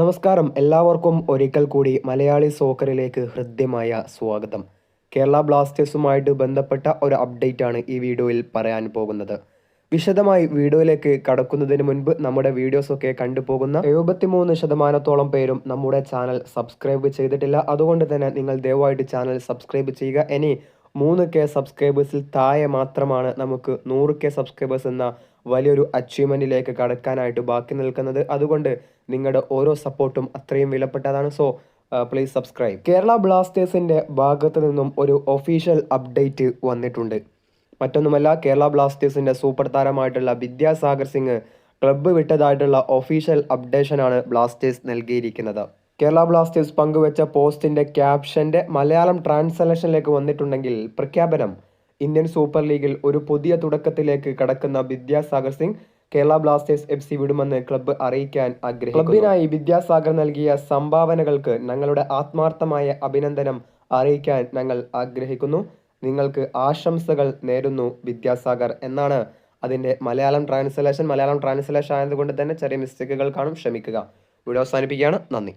നമസ്കാരം. എല്ലാവർക്കും ഒരിക്കൽ കൂടി മലയാളി സോക്കറിലേക്ക് ഹൃദ്യമായ സ്വാഗതം. കേരള ബ്ലാസ്റ്റേഴ്സുമായിട്ട് ബന്ധപ്പെട്ട ഒരു അപ്ഡേറ്റ് ആണ് ഈ വീഡിയോയിൽ പറയാൻ പോകുന്നത്. വിശദമായി വീഡിയോയിലേക്ക് കടക്കുന്നതിന് മുൻപ് നമ്മുടെ വീഡിയോസൊക്കെ കണ്ടുപോകുന്ന എഴുപത്തിമൂന്ന് ശതമാനത്തോളം പേരും നമ്മുടെ ചാനൽ സബ്സ്ക്രൈബ് ചെയ്തിട്ടില്ല. അതുകൊണ്ട് തന്നെ നിങ്ങൾ ദയവായിട്ട് ചാനൽ സബ്സ്ക്രൈബ് ചെയ്യുക. ഇനി മൂന്ന് കെ സബ്സ്ക്രൈബേഴ്സിൽ താഴെ മാത്രമാണ് നമുക്ക് നൂറ് കെ സബ്സ്ക്രൈബേഴ്സ് എന്ന വലിയൊരു അച്ചീവ്മെന്റിലേക്ക് കടക്കാനായിട്ട് ബാക്കി നിൽക്കുന്നത്. അതുകൊണ്ട് നിങ്ങളുടെ ഓരോ സപ്പോർട്ടും അത്രയും വിലപ്പെട്ടതാണ്. സോ പ്ലീസ് സബ്സ്ക്രൈബ് കേരള ബ്ലാസ്റ്റേഴ്സിന്റെ ഭാഗത്തു നിന്നും ഒരു ഒഫീഷ്യൽ അപ്ഡേറ്റ് വന്നിട്ടുണ്ട്. മറ്റൊന്നുമല്ല കേരള ബ്ലാസ്റ്റേഴ്സിന്റെ സൂപ്പർ താരമായിട്ടുള്ള വിദ്യാസാഗർ സിംഗ് ക്ലബ്ബ് വിട്ടതായിട്ടുള്ള ഒഫീഷ്യൽ അപ്ഡേഷനാണ് ബ്ലാസ്റ്റേഴ്സ് നൽകിയിരിക്കുന്നത്. കേരള ബ്ലാസ്റ്റേഴ്സ് പങ്കുവച്ച പോസ്റ്റിന്റെ ക്യാപ്ഷന്റെ മലയാളം ട്രാൻസ്ലേഷനിലേക്ക് വന്നിട്ടുണ്ടെങ്കിൽ പ്രഖ്യാപനം ഇന്ത്യൻ സൂപ്പർ ലീഗിൽ ഒരു പുതിയ തുടക്കത്തിലേക്ക് കടക്കുന്ന Vidyasagar Singh Kerala Blasters F C വിടുമെന്ന് club അറിയിക്കാൻ ആഗ്രഹിക്കുന്നു. ക്ലബിനായി വിദ്യാസാഗർ നൽകിയ സംഭാവനകൾക്ക് ഞങ്ങളുടെ ആത്മാർത്ഥമായ അഭിനന്ദനം അറിയിക്കാൻ ഞങ്ങൾ ആഗ്രഹിക്കുന്നു. നിങ്ങൾക്ക് ആശംസകൾ നേരുന്നു വിദ്യാസാഗർ എന്നാണ് അതിന്റെ മലയാളം ട്രാൻസ്ലേഷൻ. മലയാളം ട്രാൻസ്ലേഷൻ ആയതുകൊണ്ട് തന്നെ ചെറിയ മിസ്റ്റേക്കുകൾ കാണും. ക്ഷമിക്കുക. വീഡിയോ അവസാനിപ്പിക്കുകയാണ്. നന്ദി.